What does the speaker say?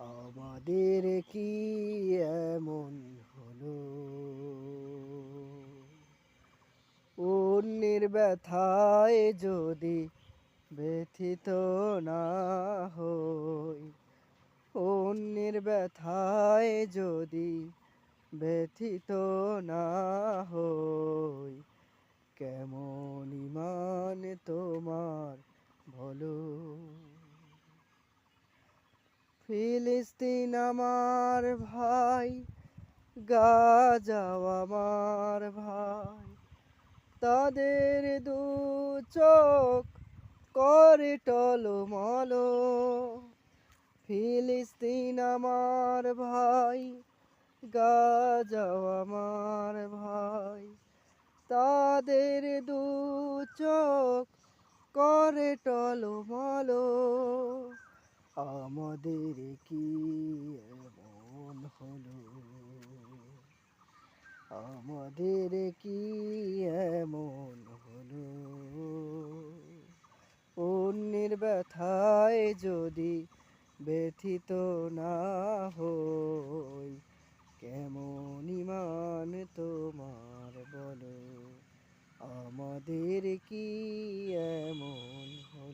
আমাদের কি এমন হলো? অন্যের ব্যথায় যদি ব্যথিত না হই, অন্যের ব্যথায় যদি ব্যথিত না হই, কেমন ইমান তোমার বলো? ফিলিস্তিন আমার ভাই, গাজাও আমার ভাই। তাদের দু চোখ করে টল টলমল। ফিলিস্তিন আমার ভাই, গাজাও আমার ভাই। তাদের দু চোখ করে টল টলমল। আমাদের কি এমন হলো। আমাদের কি এমন হলো? অন্যের ব্যথায় যদি ব্যথিত না হই, কেমন ইমান তোমার বলো? আমাদের কি এমন হলো?